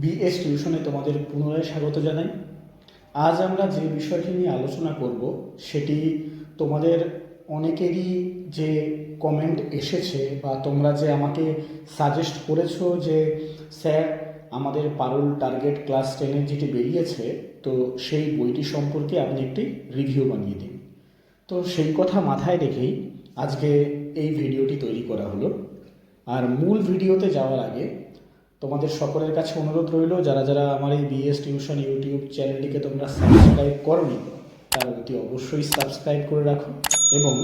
BS টিউশনে তোমাদের পুনরায় স্বাগত জানাই। আজ আমরা যে বিষয়টি নিয়ে আলোচনা করব, সেটি তোমাদের অনেকেরই যে কমেন্ট এসেছে বা তোমরা যে আমাকে সাজেস্ট করেছ যে, স্যার, আমাদের পারুল টার্গেট ক্লাস টেনের যেটি বেরিয়েছে, তো সেই বইটি সম্পর্কে আপনি একটি রিভিউ বানিয়ে দিন। তো সেই কথা মাথায় রেখেই আজকে এই ভিডিওটি তৈরি করা হলো। আর মূল ভিডিওতে যাওয়ার আগে তোমাদের সকলের কাছে অনুরোধ রইল, যারা যারা আমার এই বিএস টিউশন ইউটিউব চ্যানেলটিকে তোমরা সাবস্ক্রাইব করনি, তারা অতি অবশ্যই সাবস্ক্রাইব করে রাখো এবং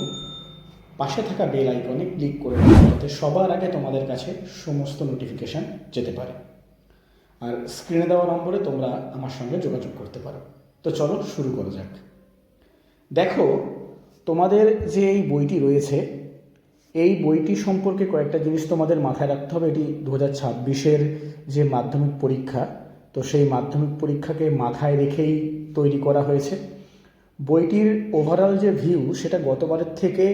পাশে থাকা বেল আইকনে ক্লিক করে রাখো, যাতে সবার আগে তোমাদের কাছে সমস্ত নোটিফিকেশান যেতে পারে। আর স্ক্রিনে দেওয়া নম্বরে তোমরা আমার সঙ্গে যোগাযোগ করতে পারো। তো চলো শুরু করা যাক। দেখো, তোমাদের যে এই বইটি রয়েছে এই বইটি সম্পর্কে কয়েকটা জিনিস তোমাদের মাথায় রাখতে হবে। এটি দু হাজার ছাব্বিশের যে মাধ্যমিক পরীক্ষা, তো সেই মাধ্যমিক পরীক্ষাকে মাথায় রেখেই তৈরি করা হয়েছে। বইটির ওভারঅল যে ভিউ সেটা গতবারের থেকে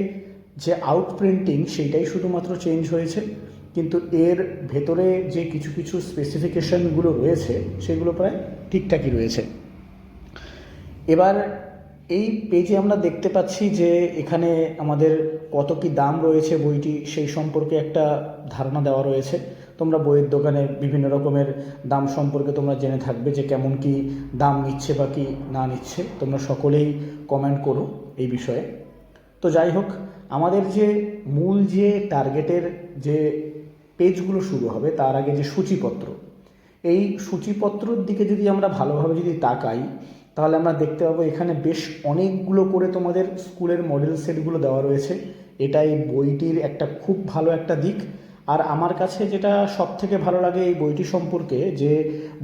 যে আউট প্রিন্টিং সেইটাই শুধুমাত্র চেঞ্জ হয়েছে। কিন্তু এর ভেতরে যে কিছু কিছু স্পেসিফিকেশনগুলো রয়েছে, সেগুলো প্রায় ঠিকঠাকই রয়েছে। এবার এই পেজে আমরা দেখতে পাচ্ছি যে এখানে আমাদের কত কি দাম রয়েছে বইটি, সেই সম্পর্কে একটা ধারণা দেওয়া রয়েছে। তোমরা বইয়ের দোকানে বিভিন্ন রকমের দাম সম্পর্কে তোমরা জেনে থাকবে যে কেমন কি দাম নিচ্ছে বা কি না নিচ্ছে। তোমরা সকলেই কমেন্ট করো এই বিষয়ে। তো যাই হোক, আমাদের যে মূল যে টার্গেটের যে পেজগুলো শুরু হবে, তার আগে যে সূচিপত্র। এই সূচিপত্রর দিকে যদি আমরা ভালোভাবে যদি তাকাই তাহলে আমরা দেখতে পাবো এখানে বেশ অনেকগুলো করে তোমাদের স্কুলের মডেল সেটগুলো দেওয়া রয়েছে। এটা এই বইটির একটা খুব ভালো একটা দিক। আর আমার কাছে যেটা সব থেকে ভালো লাগে এই বইটি সম্পর্কে, যে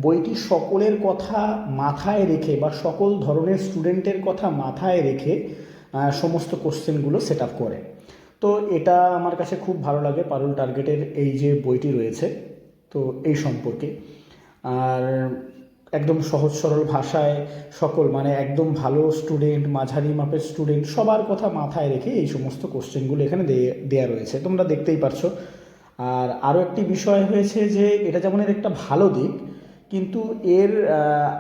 বইটি সকলের কথা মাথায় রেখে বা সকল ধরনের স্টুডেন্টের কথা মাথায় রেখে সমস্ত কোশ্চেনগুলো সেট আপ করে। তো এটা আমার কাছে খুব ভালো লাগে পারুল টার্গেটের এই যে বইটি রয়েছে। তো এই সম্পর্কে। আর একদম সহজ সরল ভাষায় সকল মানে একদম ভালো স্টুডেন্ট মাঝারি মাপের স্টুডেন্ট সবার কথা মাথায় রেখে এই সমস্ত কোশ্চেনগুলো এখানে দিয়ে- রয়েছে। তোমরা দেখতেই পারছ। আর আরও একটি বিষয় হয়েছে যে, এটা যেমন এর একটা ভালো দিক, কিন্তু এর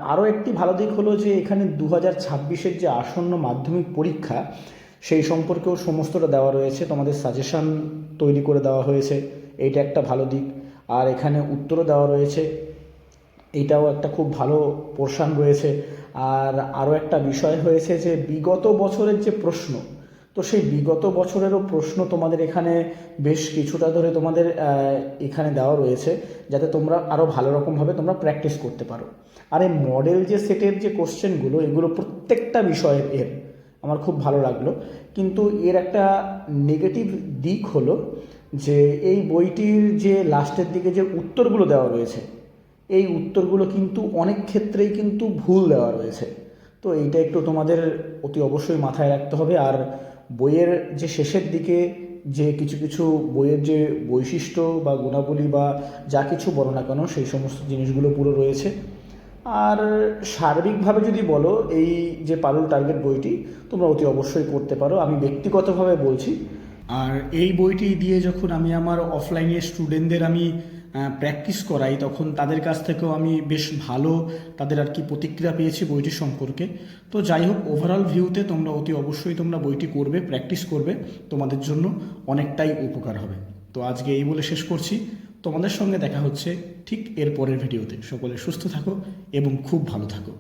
আরও একটি ভালো দিক হলো যে, এখানে দু হাজার ছাব্বিশের যে আসন্ন মাধ্যমিক পরীক্ষা, সেই সম্পর্কেও সমস্তটা দেওয়া রয়েছে। তোমাদের সাজেশান তৈরি করে দেওয়া হয়েছে। এইটা একটা ভালো দিক। আর এখানে উত্তরও দেওয়া রয়েছে। এইটাও একটা খুব ভালো পোর্শান রয়েছে। আর আরও একটা বিষয় হয়েছে যে, বিগত বছরের যে প্রশ্ন, তো সেই বিগত বছরেরও প্রশ্ন তোমাদের এখানে বেশ কিছুটা ধরে তোমাদের এখানে দেওয়া রয়েছে, যাতে তোমরা আরও ভালো রকমভাবে তোমরা প্র্যাকটিস করতে পারো। আর এই মডেল যে সেটের যে কোশ্চেনগুলো এগুলো প্রত্যেকটা বিষয়ের এর, আমার খুব ভালো লাগল। কিন্তু এর একটা নেগেটিভ দিক হলো যে, এই বইটির যে লাস্টের দিকে যে উত্তরগুলো দেওয়া রয়েছে এই উত্তরগুলো কিন্তু অনেক ক্ষেত্রেই কিন্তু ভুল দেওয়া রয়েছে। তো এইটা একটু তোমাদের অতি অবশ্যই মাথায় রাখতে হবে। আর বইয়ের যে শেষের দিকে যে কিছু কিছু বইয়ের যে বৈশিষ্ট্য বা গুণাবলী বা যা কিছু বলো না কেন, সেই সমস্ত জিনিসগুলো পুরো রয়েছে। আর সার্বিকভাবে যদি বলো, এই যে পারুল টার্গেট বইটি, তোমরা অতি অবশ্যই করতে পারো। আমি ব্যক্তিগতভাবে বলছি, আর এই বইটি দিয়ে যখন আমি আমার অফলাইনে স্টুডেন্টদের আমি প্র্যাকটিস করাই, তখন তাদের কাছ থেকেও আমি বেশ ভালো তাদের আর কি প্রতিক্রিয়া পেয়েছি বইটি সম্পর্কে। তো যাই হোক ওভারঅল ভিউতে তোমরা অতি অবশ্যই তোমরা বইটি করবে প্র্যাকটিস করবে, তোমাদের জন্য অনেকটাই উপকার হবে। তো আজকে এই বলে শেষ করছি। তোমাদের সঙ্গে দেখা হচ্ছে ঠিক এর পরের ভিডিওতে সকলে সুস্থ থাকো এবং খুব ভালো থাকো।